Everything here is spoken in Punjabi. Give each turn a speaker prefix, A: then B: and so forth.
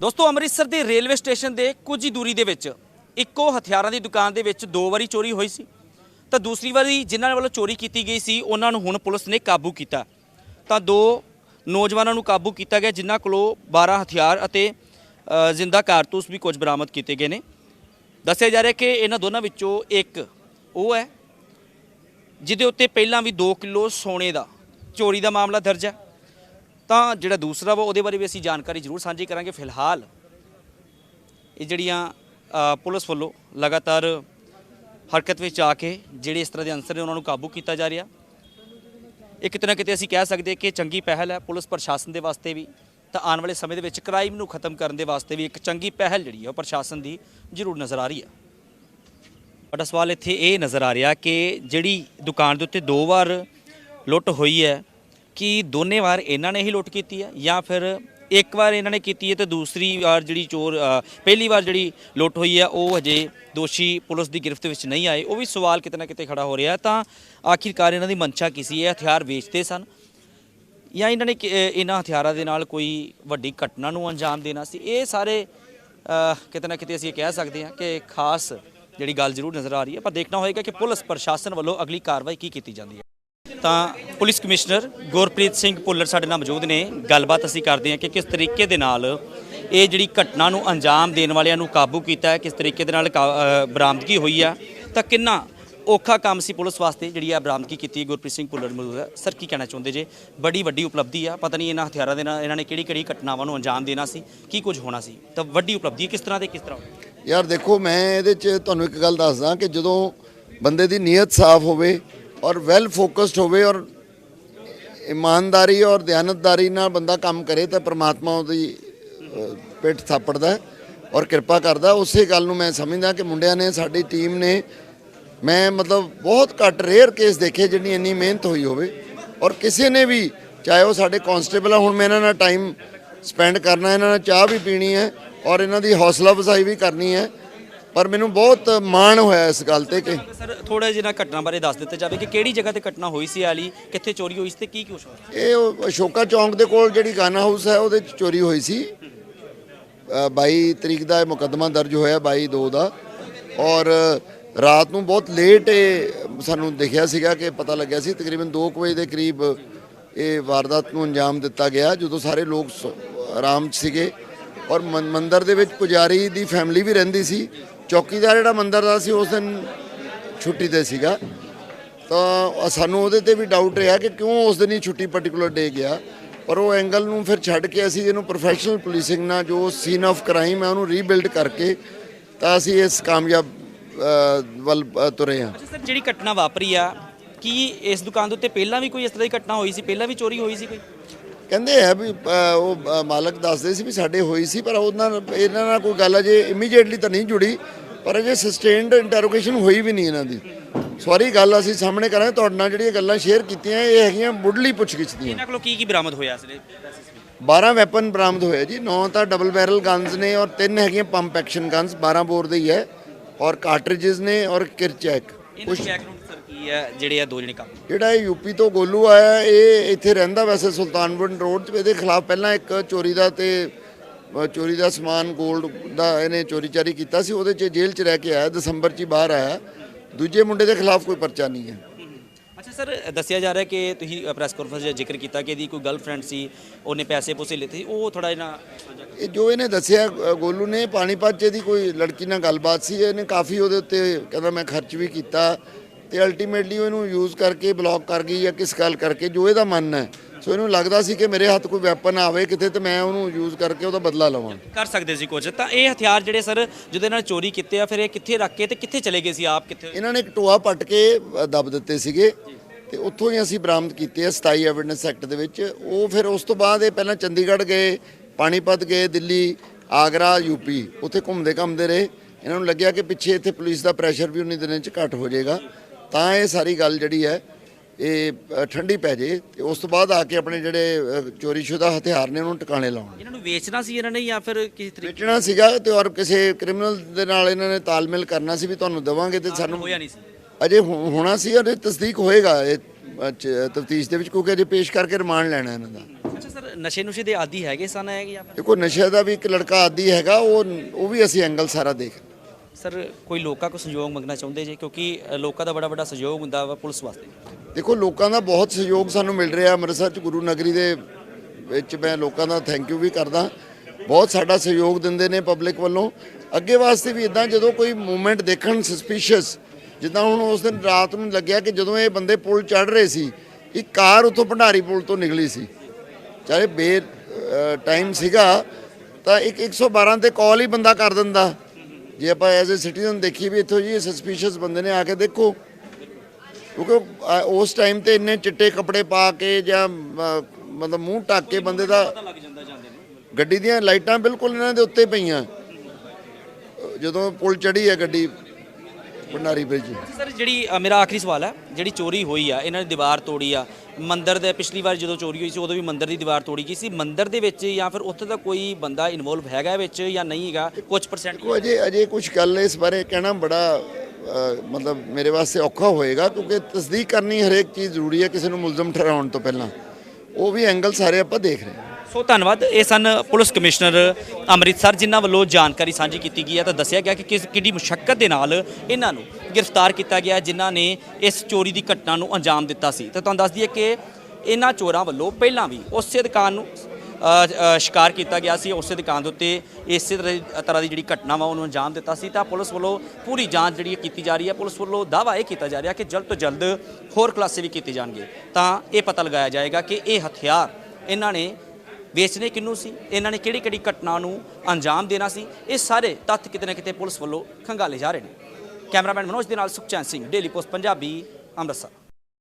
A: ਦੋਸਤੋ, ਅੰਮ੍ਰਿਤਸਰ ਦੇ ਰੇਲਵੇ ਸਟੇਸ਼ਨ ਦੇ ਕੁਝ ਹੀ ਦੂਰੀ ਦੇ ਵਿੱਚ ਇੱਕੋ ਹਥਿਆਰਾਂ ਦੀ ਦੁਕਾਨ ਦੇ ਵਿੱਚ ਦੋ ਵਾਰੀ ਚੋਰੀ ਹੋਈ ਸੀ। ਤਾਂ ਦੂਸਰੀ ਵਾਰੀ ਜਿਨ੍ਹਾਂ ਵੱਲੋਂ ਚੋਰੀ ਕੀਤੀ ਗਈ ਸੀ, ਉਹਨਾਂ ਨੂੰ ਹੁਣ ਪੁਲਿਸ ਨੇ ਕਾਬੂ ਕੀਤਾ। ਤਾਂ ਦੋ ਨੌਜਵਾਨਾਂ ਨੂੰ ਕਾਬੂ ਕੀਤਾ ਗਿਆ, ਜਿਨ੍ਹਾਂ ਕੋਲੋਂ 12 ਹਥਿਆਰ ਅਤੇ ਜ਼ਿੰਦਾ ਕਾਰਤੂਸ ਵੀ ਕੁਝ ਬਰਾਮਦ ਕੀਤੇ ਗਏ ਨੇ। ਦੱਸਿਆ ਜਾ ਰਿਹਾ ਕਿ ਇਹਨਾਂ ਦੋਨਾਂ ਵਿੱਚੋਂ ਇੱਕ ਉਹ ਹੈ, ਜਿਹਦੇ ਉੱਤੇ ਪਹਿਲਾਂ ਵੀ 2 ਕਿਲੋ ਸੋਨੇ ਦਾ ਚੋਰੀ ਦਾ ਮਾਮਲਾ ਦਰਜ ਹੈ। ਤਾਂ ਜਿਹੜਾ ਦੂਸਰਾ ਵਾ, ਉਹਦੇ ਬਾਰੇ ਵੀ ਅਸੀਂ ਜਾਣਕਾਰੀ ਜ਼ਰੂਰ ਸਾਂਝੀ ਕਰਾਂਗੇ ਫਿਲਹਾਲ। ਇਹ ਜਿਹੜੀਆਂ ਪੁਲਿਸ ਵੱਲੋਂ ਲਗਾਤਾਰ ਹਰਕਤ ਵਿੱਚ ਆ ਕੇ ਜਿਹੜੇ ਇਸ ਤਰ੍ਹਾਂ ਦੇ ਅਨਸਰ ਨੇ, ਉਹਨਾਂ ਨੂੰ ਕਾਬੂ ਕੀਤਾ ਜਾ ਰਿਹਾ। ਇਹ ਕਿਤੇ ਨਾ ਕਿਤੇ ਅਸੀਂ ਕਹਿ ਸਕਦੇ ਕਿ ਚੰਗੀ ਪਹਿਲ ਹੈ ਪੁਲਿਸ ਪ੍ਰਸ਼ਾਸਨ ਦੇ ਵਾਸਤੇ ਵੀ। ਤਾਂ ਆਉਣ ਵਾਲੇ ਸਮੇਂ ਦੇ ਵਿੱਚ ਕ੍ਰਾਈਮ ਨੂੰ ਖਤਮ ਕਰਨ ਦੇ ਵਾਸਤੇ ਵੀ ਇੱਕ ਚੰਗੀ ਪਹਿਲ ਜਿਹੜੀ ਹੈ, ਉਹ ਪ੍ਰਸ਼ਾਸਨ ਦੀ ਜ਼ਰੂਰ ਨਜ਼ਰ ਆ ਰਹੀ ਹੈ। ਬੜਾ ਸਵਾਲ ਇੱਥੇ ਇਹ ਨਜ਼ਰ ਆ ਰਿਹਾ ਕਿ ਜਿਹੜੀ ਦੁਕਾਨ ਦੇ ਉੱਤੇ ਦੋ ਵਾਰ ਲੁੱਟ ਹੋਈ ਹੈ ਕਿ ਦੋਨੇ ਵਾਰ ਇਹਨਾਂ ਨੇ ਹੀ ਲੁੱਟ ਕੀਤੀ ਹੈ ਜਾਂ ਫਿਰ ਇੱਕ ਵਾਰ ਇਹਨਾਂ ਨੇ ਕੀਤੀ ਹੈ ਤੇ ਦੂਸਰੀ ਵਾਰ ਜਿਹੜੀ ਚੋਰ ਪਹਿਲੀ ਵਾਰ ਜਿਹੜੀ ਲੁੱਟ ਹੋਈ ਹੈ, ਉਹ ਹਜੇ ਦੋਸ਼ੀ ਪੁਲਿਸ ਦੀ ਗ੍ਰਿਫਤ ਵਿੱਚ ਨਹੀਂ ਆਏ। ਉਹ ਵੀ ਸਵਾਲ ਕਿਤੇ ਨਾ ਕਿਤੇ ਖੜਾ ਹੋ ਰਿਹਾ ਤਾਂ ਆਖਿਰਕਾਰ ਇਹਨਾਂ ਦੀ ਮਨਸ਼ਾ ਕੀ ਸੀ? ਇਹ ਹਥਿਆਰ ਵੇਚਦੇ ਸਨ ਜਾਂ ਇਹਨਾਂ ਨੇ ਕਿ- ਇਹਨਾਂ ਹਥਿਆਰਾਂ ਦੇ ਨਾਲ ਕੋਈ ਵੱਡੀ ਘਟਨਾ ਨੂੰ ਅੰਜਾਮ ਦੇਣਾ ਸੀ? ਇਹ ਸਾਰੇ ਕਿਤੇ ਨਾ ਕਿਤੇ ਅਸੀਂ ਇਹ ਕਹਿ ਸਕਦੇ ਹਾਂ ਕਿ ਖਾਸ ਜਿਹੜੀ ਗੱਲ ਜ਼ਰੂਰ ਨਜ਼ਰ ਆ ਰਹੀ ਹੈ। ਪਰ ਦੇਖਣਾ ਹੋਏਗਾ ਕਿ ਪੁਲਿਸ, ਪ੍ਰਸ਼ਾਸਨ ਵੱਲੋਂ ਅਗਲੀ ਕਾਰਵਾਈ ਕੀ ਕੀਤੀ ਜਾਂਦੀ ਹੈ। ਤਾਂ ਪੁਲਿਸ ਕਮਿਸ਼ਨਰ ਗੁਰਪ੍ਰੀਤ ਸਿੰਘ ਭੁੱਲਰ ਸਾਡੇ ਨਾਲ ਮੌਜੂਦ ਨੇ। ਗੱਲਬਾਤ ਅਸੀਂ ਕਰਦੇ ਹਾਂ ਕਿ ਕਿਸ ਤਰੀਕੇ ਦੇ ਨਾਲ ਇਹ ਜਿਹੜੀ ਘਟਨਾ ਨੂੰ ਅੰਜਾਮ ਦੇਣ ਵਾਲਿਆਂ ਨੂੰ ਕਾਬੂ ਕੀਤਾ ਹੈ ਕਿਸ ਤਰੀਕੇ ਦੇ ਨਾਲ ਕਾ- ਅ, ਬਰਾਮਦਗੀ ਹੋਈ ਆ। ਤਾਂ ਕਿੰਨਾ ਔਖਾ ਕੰਮ ਸੀ ਪੁਲਿਸ ਵਾਸਤੇ ਜਿਹੜੀ ਆ ਬਰਾਮਦਗੀ ਕੀਤੀ ਗੁਰਪ੍ਰੀਤ ਸਿੰਘ ਭੁੱਲਰ ਮੌਜੂਦ ਹੈ। ਸਰ ਕੀ ਕਹਿਣਾ ਚਾਹੁੰਦੇ ਜੇ? ਬੜੀ ਵੱਡੀ ਉਪਲਬਧੀ ਆ। ਪਤਾ ਨਹੀਂ ਇਹਨਾਂ ਹਥਿਆਰਾਂ ਦੇ ਨਾਲ ਇਹਨਾਂ ਨੇ ਕਿਹੜੀ ਕਿਹੜੀ ਘਟਨਾਵਾਂ ਨੂੰ ਅੰਜਾਮ ਦੇਣਾ ਸੀ ਕੀ ਕੁਝ ਹੋਣਾ ਸੀ? ਤਾਂ ਵੱਡੀ ਉਪਲਬਧੀ ਕਿਸ ਤਰ੍ਹਾਂ ਦੇ ਕਿਸ ਤਰ੍ਹਾਂ
B: ਯਾਰ ਦੇਖੋ ਮੈਂ ਇਹਦੇ 'ਚ ਤੁਹਾਨੂੰ ਇੱਕ ਗੱਲ ਦੱਸਦਾ ਕਿ ਜਦੋਂ ਬੰਦੇ ਦੀ ਨੀਅਤ ਸਾਫ਼ ਹੋਵੇ ਔਰ ਵੈਲ ਫੋਕਸਡ ਹੋਵੇ ਔਰ ਇਮਾਨਦਾਰੀ ਔਰ ਦਿਆਨਤਦਾਰੀ ਨਾਲ ਬੰਦਾ ਕੰਮ ਕਰੇ ਤਾਂ ਪ੍ਰਮਾਤਮਾ ਉਹਦੀ ਪਿੱਠ ਥਾਪੜਦਾ ਔਰ ਕਿਰਪਾ ਕਰਦਾ ਉਸੇ ਗੱਲ ਨੂੰ ਮੈਂ ਸਮਝਦਾ ਕਿ ਮੁੰਡਿਆਂ ਨੇ, ਸਾਡੀ ਟੀਮ ਨੇ, ਮੈਂ ਮਤਲਬ ਬਹੁਤ ਘੱਟ ਰੇਅਰ ਕੇਸ ਦੇਖੇ ਜਿਹੜੀ ਇੰਨੀ ਮਿਹਨਤ ਹੋਈ ਹੋਵੇ ਔਰ ਕਿਸੇ ਨੇ ਵੀ, ਚਾਹੇ ਉਹ ਸਾਡੇ ਕਾਂਸਟੇਬਲ ਆ, ਹੁਣ ਮੈਂ ਇਹਨਾਂ ਨਾਲ ਟਾਈਮ ਸਪੈਂਡ ਕਰਨਾ, ਇਹਨਾਂ ਨਾਲ ਚਾਹ ਵੀ ਪੀਣੀ ਹੈ ਔਰ ਇਹਨਾਂ ਦੀ ਹੌਸਲਾ ਅਫਜ਼ਾਈ ਵੀ ਕਰਨੀ ਹੈ। ਪਰ ਮੈਨੂੰ ਬਹੁਤ ਮਾਣ ਹੋਇਆ ਇਸ ਗੱਲ ਤੇ ਕਿ
A: ਸਰ ਥੋੜਾ ਜਿਹਾ ਘਟਨਾ ਬਾਰੇ ਦੱਸ ਦਿੱਤਾ ਜਾਵੇ ਕਿ ਕਿਹੜੀ ਜਗ੍ਹਾ ਤੇ ਘਟਨਾ ਹੋਈ ਸੀ ਆਲੀ ਕਿੱਥੇ ਚੋਰੀ ਹੋਈ ਸੀ ਤੇ ਕੀ ਕੁਛ ਹੋਇਆ?
B: ਇਹ ਉਹ ਅਸ਼ੋਕਾ ਚੌਂਕ ਦੇ ਕੋਲ ਜਿਹੜੀ ਗਾਨਾ ਹਾਊਸ ਹੈ ਉਹਦੇ 'ਚ ਚੋਰੀ ਹੋਈ ਸੀ। ਅ, 22 ਤਰੀਕ ਦਾ ਇਹ ਮੁਕੱਦਮਾ ਦਰਜ ਹੋਇਆ 22 2 ਦਾ। ਔਰ ਰਾਤ ਨੂੰ ਬਹੁਤ ਲੇਟ ਇਹ ਸਾਨੂੰ ਦਿਖਿਆ ਸੀਗਾ ਕਿ ਪਤਾ ਲੱਗਿਆ ਸੀ ਤਕਰੀਬਨ 2 ਵਜੇ ਦੇ ਕਰੀਬ ਇਹ ਵਾਰਦਾਤ ਨੂੰ ਅੰਜਾਮ ਦਿੱਤਾ ਗਿਆ ਜਦੋਂ ਸਾਰੇ ਲੋਕ ਸੌ- ਆਰਾਮ 'ਚ ਸੀਗੇ। ਔਰ ਮੰ- ਮੰਦਿਰ ਦੇ ਵਿੱਚ ਪੁਜਾਰੀ ਦੀ ਫੈਮਿਲੀ ਵੀ ਰਹਿੰਦੀ ਸੀ। ਚੌਕੀਦਾਰ ਜਿਹੜਾ ਮੰਦਰ ਦਾ ਸੀ, ਉਸ ਦਿਨ ਛੁੱਟੀ ਤੇ ਸੀਗਾ। ਤਾਂ ਸਾਨੂੰ ਉਹਦੇ ਤੇ ਵੀ ਡਾਊਟ ਰਿਹਾ ਕਿ ਕਿਉਂ ਉਸ ਦਿਨ ਹੀ ਛੁੱਟੀ ਪਾਰਟਿਕੂਲਰ ਡੇ ਗਿਆ। ਪਰ ਉਹ ਐਂਗਲ ਨੂੰ ਫਿਰ ਛੱਡ ਕੇ ਅਸੀਂ ਇਹਨੂੰ ਪ੍ਰੋਫੈਸ਼ਨਲ ਪੁਲਿਸਿੰਗ ਨਾਲ ਜੋ ਸੀਨ ਆਫ ਕ੍ਰਾਈਮ ਹੈ, ਉਹਨੂੰ ਰੀਬਿਲਡ ਕਰਕੇ ਤਾਂ ਅਸੀਂ ਇਸ ਕਾਮਯਾਬ ਵੱਲ ਤੁਰੇ ਹਾਂ।
A: ਸਰ, ਜਿਹੜੀ ਘਟਨਾ ਵਾਪਰੀ ਆ, ਕੀ ਇਸ ਦੁਕਾਨ ਦੇ ਉੱਤੇ ਪਹਿਲਾਂ ਵੀ ਕੋਈ ਇਸ ਤਰ੍ਹਾਂ ਦੀ ਘਟਨਾ ਹੋਈ ਸੀ? ਪਹਿਲਾਂ ਵੀ ਚੋਰੀ ਹੋਈ ਸੀ ਕੋਈ?
B: ਕਹਿੰਦੇ ਆ ਵੀ ਉਹ ਮਾਲਕ ਦੱਸਦੇ ਸੀ ਵੀ ਸਾਡੇ ਹੋਈ ਸੀ ਪਰ ਉਹਨਾਂ ਇਹਨਾਂ ਨਾਲ ਕੋਈ ਗੱਲ ਅਜੇ ਇਮੀਡੀਏਟਲੀ ਤਾਂ ਨਹੀਂ ਜੁੜੀ ਪਰ ਅਜੇ ਸਸਟੇਨਡ ਇੰਟਰੋਗੇਸ਼ਨ ਹੋਈ ਵੀ ਨਹੀਂ ਇਹਨਾਂ ਦੀ। ਸੌਰੀ ਗੱਲ ਅਸੀਂ ਸਾਹਮਣੇ ਕਰਾਂਗੇ ਤੁਹਾਡੇ ਨਾਲ ਜਿਹੜੀਆਂ ਗੱਲਾਂ ਸ਼ੇਅਰ ਕੀਤੀਆਂ ਇਹ ਹੈਗੀਆਂ ਮੁੱਢਲੀ ਪੁੱਛਗਿੱਛ ਦੀਆਂ।
A: ਇਹਨਾਂ ਕੋਲੋਂ ਕੀ ਕੀ ਬਰਾਮਦ ਹੋਇਆ ਸੀ
B: 12 ਵੈਪਨ ਬਰਾਮਦ ਹੋਏ ਜੀ 9 ਤਾਂ ਡਬਲ ਬੈਰਲ ਗਨਸ ਨੇ ਔਰ ਤਿੰਨ ਹੈਗੀਆਂ ਪੰਪ ਐਕਸ਼ਨ ਗਨਸ 12 ਬੋਰ ਦੇ ਹੀ ਹੈ ਔਰ ਕਾਰਟ੍ਰਿਜਸ ਨੇ ਔਰ ਕਿਰਚੈਕ।
A: ਇਹਨਾਂ ਦਾ ਹੈ ਜਿਹੜੇ ਆ ਦੋ ਜਣੇ ਕੰਮ।
B: ਜਿਹੜਾ ਇਹ ਯੂਪੀ ਤੋਂ ਗੋਲੂ ਆਇਆ ਇਹ ਇੱਥੇ ਰਹਿੰਦਾ ਵੈਸੇ ਸੁਲਤਾਨਪੁਰ ਰੋਡ 'ਚ ਇਹਦੇ ਖਿਲਾਫ ਪਹਿਲਾਂ ਇੱਕ ਚੋਰੀ ਦਾ ਤੇ ਚੋਰੀ ਦਾ ਸਮਾਨ 골ਡ ਦਾ ਇਹਨੇ ਚੋਰੀ ਚਾਰੀ ਕੀਤਾ ਸੀ। ਉਹਦੇ 'ਚ ਜੇਲ੍ਹ 'ਚ ਰਹਿ ਕੇ ਆਇਆ ਦਸੰਬਰ 'ਚ ਹੀ ਬਾਹਰ ਆਇਆ। ਦੂਜੇ ਮੁੰਡੇ ਦੇ ਖਿਲਾਫ ਕੋਈ ਪਰਚਾ ਨਹੀਂ ਹੈ।
A: ਅੱਛਾ ਸਰ ਦੱਸਿਆ ਜਾ ਰਿਹਾ ਕਿ ਤੁਸੀਂ ਪ੍ਰੈਸ ਕਾਨਫਰੰਸ 'ਚ ਜ਼ਿਕਰ ਕੀਤਾ ਕਿ ਇਹਦੀ ਕੋਈ ਗਰਲਫ੍ਰੈਂਡ ਸੀ ਉਹਨੇ ਪੈਸੇ ਪੂਸੇ ਲਿੱਤੇ ਸੀ ਉਹ ਥੋੜਾ ਜਿਹਾ
B: ਇਹ ਜੋ ਇਹਨੇ ਦੱਸਿਆ ਗੋਲੂ ਨੇ ਪਾਣੀਪਤ 'ਚ ਇਹਦੀ ਕੋਈ ਲੜਕੀ ਨਾਲ ਗੱਲਬਾਤ ਸੀ। ਇਹਨੇ ਕਾਫੀ ਉਹਦੇ ਉੱਤੇ ਕਹਿੰਦਾ ਮੈਂ ਖਰਚ ਵੀ ਕੀਤਾ। ਤੇ ਅਲਟੀਮੇਟਲੀ ਉਹ ਇਹਨੂੰ ਯੂਜ਼ ਕਰਕੇ ਬਲੌਕ ਕਰ ਗਈ ਜਾਂ ਕਿਸ ਗੱਲ ਕਰਕੇ ਜੋ ਇਹਦਾ ਮੰਨ ਹੈ। ਸੋ ਇਹਨੂੰ ਲੱਗਦਾ ਸੀ ਕਿ ਮੇਰੇ ਹੱਥ ਕੋਈ ਵੈਪਨ ਆਵੇ ਕਿਤੇ ਤੇ ਮੈਂ ਉਹਨੂੰ ਯੂਜ਼ ਕਰਕੇ ਉਹਦਾ ਬਦਲਾ ਲਵਾਂ।
A: ਕਰ ਸਕਦੇ ਸੀ ਕੁਝ। ਤਾਂ ਇਹ ਹਥਿਆਰ ਜਿਹੜੇ ਸਰ ਜਿਹਦੇ ਨਾਲ ਚੋਰੀ ਕੀਤੇ ਆ ਫਿਰ ਇਹ ਕਿੱਥੇ ਰੱਖ ਕੇ ਤੇ ਕਿੱਥੇ ਚਲੇ ਗਏ ਸੀ ਆਪ? ਕਿੱਥੇ?
B: ਇਹਨਾਂ ਨੇ ਇੱਕ ਟੋਆ ਪੱਟ ਕੇ ਦੱਬ ਦਿੱਤੇ ਸੀਗੇ। ਤੇ ਉੱਥੋਂ ਹੀ ਅਸੀਂ ਬਰਾਮਦ ਕੀਤੇ ਆ 27 ਐਵੀਡੈਂਸ ਐਕਟ ਦੇ ਵਿੱਚ। ਉਹ ਫਿਰ ਉਸ ਤੋਂ ਬਾਅਦ ਇਹ ਪਹਿਲਾਂ ਚੰਡੀਗੜ੍ਹ ਗਏ ਪਾਣੀਪਤ ਗਏ ਦਿੱਲੀ ਆਗਰਾ ਯੂਪੀ ਉੱਥੇ ਘੁੰਮਦੇ ਘੁੰਮਦੇ ਰਹੇ। ਇਹਨਾਂ ਨੂੰ ਲੱਗਿਆ ਕਿ ਪਿੱਛੇ ਇੱਥੇ ਪੁਲਿਸ ਦਾ ਪ੍ਰੈਸ਼ਰ ਵੀ ਉਨੀ ਦਿਨਾਂ 'ਚ ਘੱਟ ਹੋ ਜਾਏਗਾ। ਤਾਂ ਇਹ ਸਾਰੀ ਗੱਲ ਜਿਹੜੀ ਹੈ ਇਹ ਠੰਡੀ ਪੈ ਜੇ ਤੇ ਉਸ ਤੋਂ ਬਾਅਦ ਆ ਕੇ ਆਪਣੇ ਜਿਹੜੇ ਅ, ਚੋਰੀशुदा ਹਥਿਆਰ ਨੇ ਉਹਨੂੰ ਟਿਕਾਣੇ ਲਾਉਣ।
A: ਇਹਨਾਂ ਨੂੰ ਵੇਚਣਾ ਸੀ ਇਹਨਾਂ ਨੇ ਜਾਂ ਫਿਰ ਕਿਸੇ ਤਰੀਕੇ
B: ਵੇਚਣਾ ਸੀਗਾ ਤੇ ਔਰ ਕਿਸੇ ਕ੍ਰਿਮੀਨਲ ਦੇ ਨਾਲ ਇਹਨਾਂ ਨੇ ਤਾਲਮੇਲ ਕਰਨਾ ਸੀ ਵੀ ਤੁਹਾਨੂੰ ਦੇਵਾਂਗੇ ਤੇ ਸਾਨੂੰ
A: ਹੋਇਆ ਨਹੀਂ ਸੀ।
B: ਅਜੇ ਹੋਣਾ ਸੀ ਅਜੇ ਤਸਦੀਕ ਹੋਏਗਾ ਇਹ ਤਫਤੀਸ਼ ਦੇ ਵਿੱਚ ਕਿਉਂਕਿ ਅਜੇ ਪੇਸ਼ ਕਰਕੇ ਰਿਮਾਂਡ ਲੈਣਾ ਇਹਨਾਂ ਦਾ।
A: ਅੱਛਾ ਸਰ ਨਸ਼ੇ ਨੁਸ਼ੇ ਦੇ ਆਦੀ ਹੈਗੇ ਸਨ ਹੈ ਜਾਂ ਫਿਰ
B: ਦੇਖੋ ਨਸ਼ੇ ਦਾ ਵੀ ਇੱਕ ਲੜਕਾ ਆਦੀ ਹੈਗਾ ਉਹ ਉਹ ਵੀ ਅਸੀਂ ਐਂਗਲ ਸਾਰਾ ਦੇਖ
A: ਸਰ, ਕੋਈ ਲੋਕਾਂ ਕੋ ਸਹਿਯੋਗ ਮੰਗਣਾ ਚਾਹੁੰਦੇ ਜੇ? ਕਿਉਂਕਿ ਲੋਕਾਂ ਦਾ ਬੜਾ ਵੱਡਾ ਸਹਿਯੋਗ ਹੁੰਦਾ ਵਾ ਪੁਲਿਸ ਵਾਸਤੇ।
B: ਦੇਖੋ, ਲੋਕਾਂ ਦਾ ਬਹੁਤ ਸਹਿਯੋਗ ਸਾਨੂੰ ਮਿਲ ਰਿਹਾ ਅੰਮ੍ਰਿਤਸਰ ਚ, ਗੁਰੂ ਨਗਰੀ ਦੇ ਵਿੱਚ ਮੈਂ ਲੋਕਾਂ ਦਾ ਥੈਂਕ ਯੂ ਵੀ ਕਰਦਾ। ਬਹੁਤ ਸਾਡਾ ਸਹਿਯੋਗ ਦਿੰਦੇ ਨੇ ਪਬਲਿਕ ਵੱਲੋਂ। ਅੱਗੇ ਵਾਸਤੇ ਵੀ ਇਦਾਂ ਜਦੋਂ ਕੋਈ ਮੂਵਮੈਂਟ ਦੇਖਣ ਸਸਪੀਸ਼ੀਅਸ ਜਿੱਦਾਂ ਹੁਣ ਉਸ ਦਿਨ ਰਾਤ ਨੂੰ ਲੱਗਿਆ ਕਿ ਜਦੋਂ ਇਹ ਬੰਦੇ ਪੁਲ ਚੜ ਰਹੇ ਸੀ, ਇੱਕ ਕਾਰ ਉੱਥੋਂ ਭੰਡਾਰੀ ਪੁਲ ਤੋਂ ਨਿਕਲੀ ਸੀ। ਚਾਹੇ ਬੇ ਟਾਈਮ ਸੀਗਾ, ਤਾਂ ਇੱਕ 112 ਤੇ ਕਾਲ ਹੀ ਬੰਦਾ ਕਰ ਦਿੰਦਾ। ਜੇ ਆਪਾਂ ਐਜ਼ ਅ ਸਿਟੀਜ਼ਨ ਦੇਖੀਏ ਵੀ ਇੱਥੋਂ ਜੀ ਸਸਪੀਸ਼ੀਅਸ ਬੰਦੇ ਨੇ ਆ ਕੇ ਦੇਖੋ। ਕਿਉਂਕਿ ਉਸ ਟਾਈਮ ਤੇ ਇੰਨੇ ਚਿੱਟੇ ਕੱਪੜੇ ਪਾ ਕੇ ਜਾਂ ਮਤਲਬ ਮੂੰਹ ਢੱਕ ਕੇ ਬੰਦੇ ਦਾ ਗੱਡੀ ਦੀਆਂ ਲਾਈਟਾਂ ਬਿਲਕੁਲ ਇਹਨਾਂ ਦੇ ਉੱਤੇ ਪਈਆਂ। ਜਦੋਂ ਪੁਲ ਚੜੀ ਹੈ ਗੱਡੀ ਭੰਡਾਰੀ ਬ੍ਰਿਜ
A: ਸਰ, ਜਿਹੜੀ ਮੇਰਾ ਆਖਰੀ ਸਵਾਲ ਹੈ, ਜਿਹੜੀ ਚੋਰੀ ਹੋਈ ਆ, ਇਹਨਾਂ ਨੇ ਦੀਵਾਰ ਤੋੜੀ ਆ ਮੰਦਰ ਦੇ ਪਿਛਲੀ ਵਾਰ ਜਦੋਂ ਚੋਰੀ ਹੋਈ ਸੀ, ਉਦੋਂ ਵੀ ਮੰਦਰ ਦੀ ਦੀਵਾਰ ਤੋੜੀ ਗਈ ਸੀ। ਮੰਦਰ ਦੇ ਵਿੱਚ ਜਾਂ ਫਿਰ ਉੱਥੇ ਦਾ ਕੋਈ ਬੰਦਾ ਇਨਵੋਲਵ ਹੈਗਾ ਵਿੱਚ ਜਾਂ ਨਹੀਂ ਹੈਗਾ? ਕੁਝ ਪਰਸੈਂਟ
B: ਦੇਖੋ, ਅਜੇ ਅਜੇ ਕੁਝ ਗੱਲ ਇਸ ਬਾਰੇ ਕਹਿਣਾ ਬੜਾ ਮਤਲਬ ਮੇਰੇ ਵਾਸਤੇ ਔਖਾ ਹੋਏਗਾ ਕਿਉਂਕਿ ਤਸਦੀਕ ਕਰਨੀ ਹਰੇਕ ਚੀਜ਼ ਜ਼ਰੂਰੀ ਹੈ ਕਿਸੇ ਨੂੰ ਮੁਲਜ਼ਮ ਠਹਿਰਾਉਣ ਤੋਂ ਪਹਿਲਾਂ। ਉਹ ਵੀ ਐਂਗਲ ਸਾਰੇ ਆਪਾਂ ਦੇਖ ਰਹੇ ਹਾਂ।
A: ਸੋ ਧੰਨਵਾਦ। ਇਹ ਸਨ ਪੁਲਿਸ ਕਮਿਸ਼ਨਰ ਅੰਮ੍ਰਿਤਸਰ, ਜਿਨ੍ਹਾਂ ਵੱਲੋਂ ਜਾਣਕਾਰੀ ਸਾਂਝੀ ਕੀਤੀ ਗਈ ਹੈ ਤਾਂ ਦੱਸਿਆ ਗਿਆ ਕਿ ਕਿਸ ਕਿੰਨੀ ਮੁਸ਼ਕਲ ਦੇ ਨਾਲ ਇਹਨਾਂ ਨੂੰ ਗ੍ਰਿਫਤਾਰ ਕੀਤਾ ਗਿਆ, ਜਿਨ੍ਹਾਂ ਨੇ ਇਸ ਚੋਰੀ ਦੀ ਘਟਨਾ ਨੂੰ ਅੰਜਾਮ ਦਿੱਤਾ ਸੀ। ਤਾਂ ਤੁਹਾਨੂੰ ਦੱਸ ਦਈਏ ਕਿ ਇਹਨਾਂ ਚੋਰਾਂ ਵੱਲੋਂ ਪਹਿਲਾਂ ਵੀ ਉਸੇ ਦੁਕਾਨ ਨੂੰ ਸ਼ਿਕਾਰ ਕੀਤਾ ਗਿਆ ਸੀ। ਉਸੇ ਦੁਕਾਨ ਦੇ ਉੱਤੇ ਇਸੇ ਤਰ੍ਹਾਂ ਦੀ- ਜਿਹੜੀ ਘਟਨਾ ਵਾ, ਉਹਨੂੰ ਅੰਜਾਮ ਦਿੱਤਾ ਸੀ। ਤਾਂ ਪੁਲਿਸ ਵੱਲੋਂ ਪੂਰੀ ਜਾਂਚ ਜਿਹੜੀ ਕੀਤੀ ਜਾ ਰਹੀ ਹੈ। ਪੁਲਿਸ ਵੱਲੋਂ ਦਾਅਵਾ ਇਹ ਕੀਤਾ ਜਾ ਰਿਹਾ ਕਿ ਜਲਦ ਤੋਂ ਜਲਦ ਹੋਰ ਖੁਲਾਸੇ ਵੀ ਕੀਤੇ ਜਾਣਗੇ। ਤਾਂ ਇਹ ਪਤਾ ਲਗਾਇਆ ਜਾਏਗਾ ਕਿ ਇਹ ਹਥਿਆਰ ਇਹਨਾਂ ਨੇ ਵੇਚਣੇ ਕਿਹਨੂੰ ਸੀ? ਇਹਨਾਂ ਨੇ ਕਿਹੜੀ ਕਿਹੜੀ ਘਟਨਾ ਨੂੰ ਅੰਜਾਮ ਦੇਣਾ ਸੀ? ਇਹ ਸਾਰੇ ਤੱਥ ਕਿਤੇ ਨਾ ਕਿਤੇ ਪੁਲਿਸ ਵੱਲੋਂ ਖੰਗਾਲੇ ਜਾ ਰਹੇ ਨੇ। ਕੈਮਰਾਮੈਨ ਮਨੋਜ ਦੇ ਨਾਲ ਸੁਖਚੈਨ ਸਿੰਘ, ਡੇਲੀ ਪੋਸਟ, ਪੰਜਾਬੀ, ਅੰਮ੍ਰਿਤਸਰ।